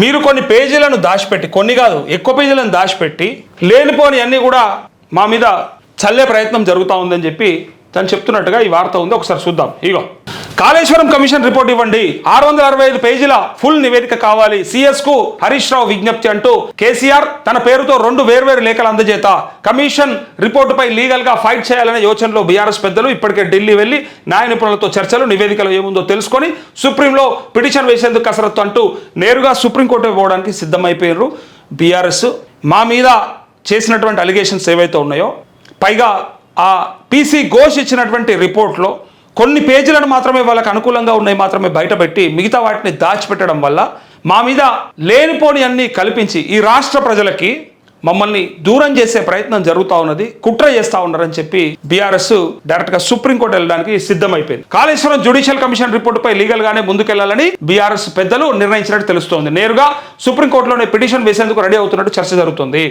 మీరు కొన్ని పేజీలను దాచిపెట్టి కొన్ని కాదు ఎక్కువ పేజీలను దాచిపెట్టి లేనిపోని అన్నీ కూడా మా మీద చల్లే ప్రయత్నం జరుగుతూ ఉందని చెప్పి తను చెప్తున్నట్టుగా ఈ వార్త ఉంది. ఒకసారి చూద్దాం. ఇగో. కాళేశ్వరం కమిషన్ రిపోర్ట్ ఇవ్వండి. ఆరు వందల అరవై ఐదు పేజీల ఫుల్ నివేదిక కావాలి. సిఎస్కు హరీష్ రావు విజ్ఞప్తి అంటూ కేసీఆర్ తన పేరుతో రెండు వేర్వేరు లేఖలు అందజేత. కమిషన్ రిపోర్టుపై లీగల్గా ఫైట్ చేయాలనే యోచనలో బీఆర్ఎస్ పెద్దలు ఇప్పటికే ఢిల్లీ వెళ్ళి న్యాయ నిపుణులతో చర్చలు నివేదికలో ఏముందో తెలుసుకొని సుప్రీంలో పిటిషన్ వేసేందుకు కసరత్తు అంటూ నేరుగా సుప్రీంకోర్టు పోవడానికి సిద్ధమైపోయారు బీఆర్ఎస్ మా మీద చేసినటువంటి అలిగేషన్స్ ఏవైతే ఉన్నాయో పైగా ఆ పీసీ ఘోష్ ఇచ్చినటువంటి రిపోర్ట్లో కొన్ని పేజీలను మాత్రమే వాళ్ళకి అనుకూలంగా ఉన్నాయి మాత్రమే బయటపెట్టి మిగతా వాటిని దాచిపెట్టడం వల్ల మా మీద లేనిపోని అన్ని కల్పించి ఈ రాష్ట్ర ప్రజలకి మమ్మల్ని దూరం చేసే ప్రయత్నం జరుగుతూ ఉన్నది కుట్ర చేస్తా ఉన్నారని చెప్పి బీఆర్ఎస్ డైరెక్ట్గా సుప్రీంకోర్టు వెళ్ళడానికి సిద్ధమైపోయింది. కాళేశ్వరం జ్యుడిషియల్ కమిషన్ రిపోర్టుపై లీగల్ గానే ముందుకెళ్ళాలని బీఆర్ఎస్ పెద్దలు నిర్ణయించినట్టు తెలుస్తోంది. నేరుగా సుప్రీంకోర్టులోనే పిటిషన్ వేసేందుకు రెడీ అవుతున్నట్టు చర్చ జరుగుతుంది.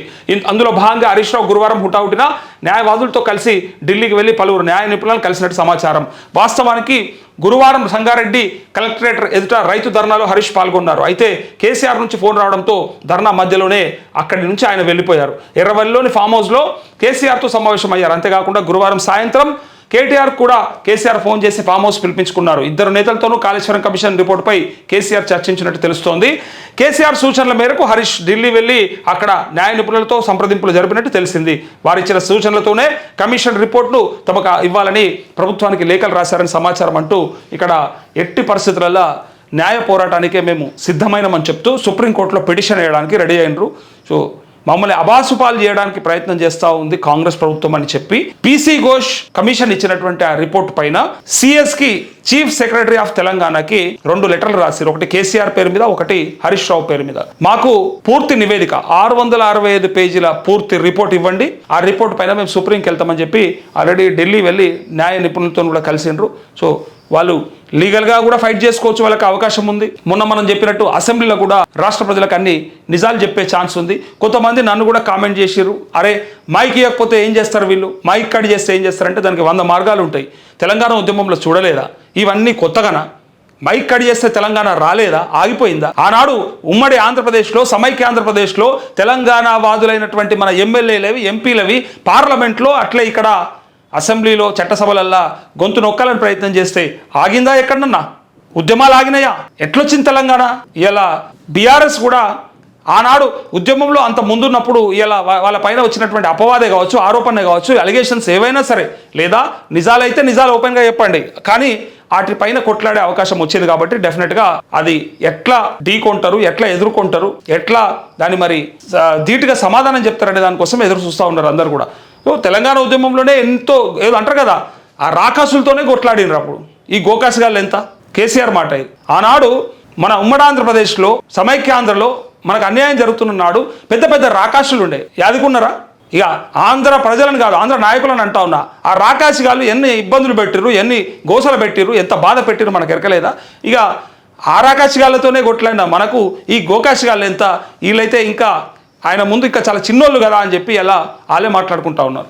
అందులో భాగంగా హరీష్ రావు గురువారం హుటాహుటిన న్యాయవాదులతో కలిసి ఢిల్లీకి వెళ్ళి పలువురు న్యాయ నిపుణులను కలిసినట్టు సమాచారం. వాస్తవానికి గురువారం సంగారెడ్డి కలెక్టరేట్ ఎదుట రైతు ధర్నాలో హరీష్ పాల్గొన్నారు. అయితే కేసీఆర్ నుంచి ఫోన్ రావడంతో ధర్నా మధ్యలోనే అక్కడి నుంచి ఆయన వెళ్ళిపోయారు. ఎర్రవల్లిలోని ఫామ్ హౌస్లో కేసీఆర్తో సమావేశమయ్యారు. అంతేకాకుండా గురువారం సాయంత్రం కేటీఆర్ కూడా కేసీఆర్ ఫోన్ చేసి ఫామ్ హౌస్ పిలిపించుకున్నారు. ఇద్దరు నేతలతోనూ కాళేశ్వరం కమిషన్ రిపోర్టుపై కేసీఆర్ చర్చించినట్టు తెలుస్తోంది. కేసీఆర్ సూచనల మేరకు హరీష్ ఢిల్లీ వెళ్ళి అక్కడ న్యాయ నిపుణులతో సంప్రదింపులు జరిపినట్టు తెలిసింది. వారిచ్చిన సూచనలతోనే కమిషన్ రిపోర్ట్ను తమకు ఇవ్వాలని ప్రభుత్వానికి లేఖలు రాశారని సమాచారం అంటూ ఇక్కడ ఎట్టి పరిస్థితులలో న్యాయ పోరాటానికే మేము సిద్ధమైనమని చెప్తూ సుప్రీంకోర్టులో పిటిషన్ వేయడానికి రెడీ అయినరు. సో మమ్మల్ని అబాసుపాలు చేయడానికి ప్రయత్నం చేస్తా ఉంది కాంగ్రెస్ ప్రభుత్వం అని చెప్పి పీసీ ఘోష్ కమిషన్ ఇచ్చినటువంటి ఆ రిపోర్ట్ పైన సిఎస్కి చీఫ్ సెక్రటరీ ఆఫ్ తెలంగాణకి రెండు లెటర్లు రాశారు ఒకటి కేసీఆర్ పేరు మీద ఒకటి హరీష్ రావు పేరు మీద. మాకు పూర్తి నివేదిక ఆరు వందల అరవై ఐదు పేజీల పూర్తి రిపోర్ట్ ఇవ్వండి. ఆ రిపోర్ట్ పైన మేము సుప్రీంకి వెళ్తామని చెప్పి ఆల్రెడీ ఢిల్లీ వెళ్ళి న్యాయ నిపుణులతో కూడా కలిసిండ్రు. సో వాళ్ళు లీగల్గా కూడా ఫైట్ చేసుకోవచ్చు వాళ్ళకి అవకాశం ఉంది. మొన్న మనం చెప్పినట్టు అసెంబ్లీలో కూడా రాష్ట్ర ప్రజలకు అన్ని నిజాలు చెప్పే ఛాన్స్ ఉంది. కొంతమంది నన్ను కూడా కామెంట్ చేసిర్రు. అరే మైక్ ఇవ్వకపోతే ఏం చేస్తారు వీళ్ళు? మైక్ కట్ చేస్తే ఏం చేస్తారంటే దానికి వంద మార్గాలు ఉంటాయి. తెలంగాణ ఉద్యమంలో చూడలేదా? ఇవన్నీ కొత్తగానా? మైక్ కట్ చేస్తే తెలంగాణ రాలేదా? ఆగిపోయిందా? ఆనాడు ఉమ్మడి ఆంధ్రప్రదేశ్లో సమైక్య ఆంధ్రప్రదేశ్లో తెలంగాణ వాదులైనటువంటి మన ఎమ్మెల్యేలవి ఎంపీలవి పార్లమెంట్లో అట్లే ఇక్కడ అసెంబ్లీలో చట్టసభలల్లా గొంతు నొక్కాలని ప్రయత్నం చేస్తే ఆగిందా ఎక్కడన్నా ఉద్యమాలు ఆగినాయా? ఎట్లొచ్చింది తెలంగాణ? ఇలా బీఆర్ఎస్ కూడా ఆనాడు ఉద్యమంలో అంత ముందున్నప్పుడు ఇలా వాళ్ళ పైన వచ్చినటువంటి అపవాదే కావచ్చు ఆరోపణ కావచ్చు అలిగేషన్స్ ఏవైనా సరే లేదా నిజాలైతే నిజాలు ఓపెన్గా చెప్పండి. కానీ వాటి పైన కొట్లాడే అవకాశం వచ్చింది కాబట్టి డెఫినెట్గా అది ఎట్లా ఢీకొంటారు ఎట్లా ఎదుర్కొంటారు ఎట్లా దాన్ని మరి ధీటుగా సమాధానం చెప్తారనే దానికోసం ఎదురు చూస్తూ ఉన్నారు అందరు కూడా. తెలంగాణ ఉద్యమంలోనే ఎంతో ఏదో అంటారు కదా ఆ రాకాసులతోనే కొట్లాడినరు అప్పుడు. ఈ గోకాస్ గాళ్ళు ఎంత? కేసీఆర్ మాట ఇది. ఆనాడు మన ఉమ్మడి ఆంధ్రప్రదేశ్లో సమైక్యాంధ్రలో మనకు అన్యాయం జరుగుతున్న నాడు పెద్ద పెద్ద రాకాసులు ఉండే. యాదుకున్నారా? ఇక ఆంధ్ర ప్రజలను కాదు ఆంధ్ర నాయకులను అంటా ఉన్నా. ఆ రాకాసి గాళ్ళు ఎన్ని ఇబ్బందులు పెట్టిరు ఎన్ని గోసలు పెట్టిరు ఎంత బాధ పెట్టిరు మనకు ఎరకలేదా? ఇక ఆ రాకాసి గాళ్ళతోనే కొట్లాడిన మనకు ఈ గోకాసి గాళ్ళు ఎంత? వీళ్ళైతే ఇంకా ఆయన ముందు ఇంకా చాలా చిన్నోళ్ళు కదా అని చెప్పి ఎలా వాళ్ళే మాట్లాడుకుంటా ఉన్నారు.